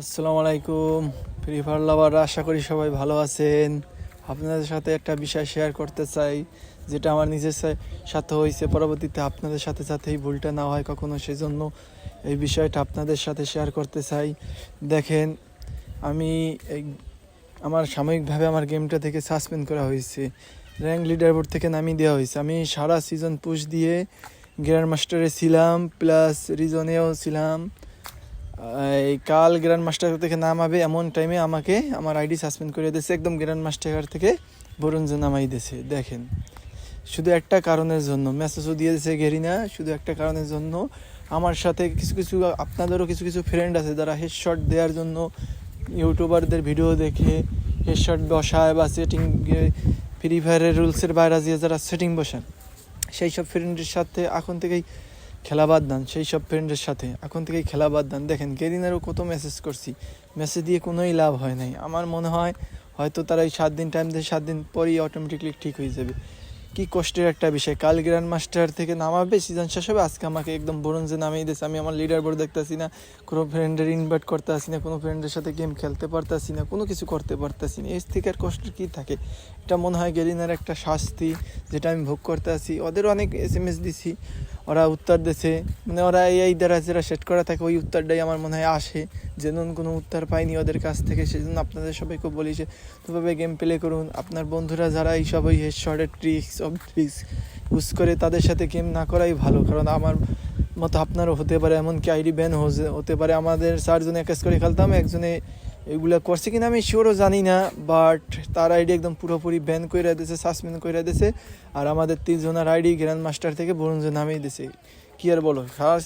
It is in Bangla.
আসসালামু আলাইকুম। ফ্রি ফায়ার লাভার, আশা করি সবাই ভালো আছেন। আপনাদের সাথে একটা বিষয় শেয়ার করতে চাই, যেটা আমার নিজের সাথে হয়েছে। পরবর্তীতে আপনাদের সাথে সাথে এই ভুলটা না হয় কখনো সেজন্য এই বিষয়টা আপনাদের সাথে শেয়ার করতে চাই। দেখেন, আমি এই আমার সাময়িকভাবে আমার গেমটা থেকে সাসপেন্ড করা হয়েছে। র্যাঙ্ক লিডার বোর্ড থেকে নামিয়ে দেওয়া হয়েছে। আমি সারা সিজন পুশ দিয়ে গ্র্যান্ড মাস্টারে ছিলাম প্লাস রিজনেও ছিলাম। এই কাল গ্র্যান্ড মাস্টার থেকে নামাবে এমন টাইমে আমাকে আমার আইডি সাসপেন্ড করে দিয়েছে, একদম গ্র্যান্ড মাস্টার থেকে বরুণজে নামাই দিয়েছে, দেখেন। শুধু একটা কারণের জন্য মেসেজও দিয়ে দিয়েছে গেরিনা শুধু একটা কারণের জন্য। আমার সাথে কিছু কিছু, আপনাদেরও কিছু কিছু ফ্রেন্ড আছে যারা হেডশট দেওয়ার জন্য ইউটিউবারদের ভিডিও দেখে হেডশট বসায় বা সেটিং ফ্রি ফায়ারের রুলসের বাইরে দিয়ে যারা সেটিং বসান সেই সব ফ্রেন্ডের সাথে এখন থেকেই খেলা বাদ দেন, সেই সব ফ্রেন্ডের সাথে। এখন থেকেই খেলা বাদ দেন। দেখেন, গেরিনারও কত মেসেজ করছি। মেসেজ দিয়ে কোনোই লাভ হয় নাই। আমার মনে হয় হয়তো তারা এই সাত দিন টাইম দিয়ে সাত দিন পরেই অটোমেটিকলি ঠিক হয়ে যাবে। কি কষ্টের একটা বিষয়। কাল গ্র্যান্ড মাস্টার থেকে নামাবে সিজন শেষ হবে, আজকে আমাকে একদম ব্রোঞ্জে নামিয়ে দিয়েছে। আমি আমার লিডার বোর্ড দেখতেছি না, কোনো ফ্রেন্ডের ইনভাইট করতে আসি না, কোনো ফ্রেন্ডের সাথে গেম খেলতে পারতাছি না, কোনো কিছু করতে পারতাছি না। এর থেকে আর কষ্ট কী থাকে? এটা মনে হয় গেরিনার একটা শাস্তি, যেটা আমি ভোগ করতে আসি ওদের অনেক এস এম এস দিছি। ওরা উত্তর দিছে। মানে ওরা এই দ্বারা যারা সেট করা থাকে, ওই উত্তরটাই আমার মনে হয় আসে। যেন কোনো উত্তর পাইনি ওদের কাছ থেকে, সেজন্য আপনাদের সবাইকে বলি যে তোভাবে গেম প্লে করুন। আপনার বন্ধুরা যারা এই সব ওই হেডশটের ট্রিক্স সব ট্রিক্স ইউজ করে, তাদের সাথে গেম না করাই ভালো। কারণ আমার মতো আপনারও হতে পারে, এমনকি আইডি ব্যান হতে পারে। আমাদের চারজনে একাজ করে খেলতাম, একজনে এগুলা করছে কিনা আমি শিওরও জানি না বাট তার আইডি একদম পুরোপুরি ব্যান করে দিয়েছে সাসপেন্ড করে দিয়েছে আর আমাদের তিনজনের আইডি গ্র্যান্ড মাস্টার থেকে বরুণ নামিয়ে দিয়েছে কি আর বলো সারা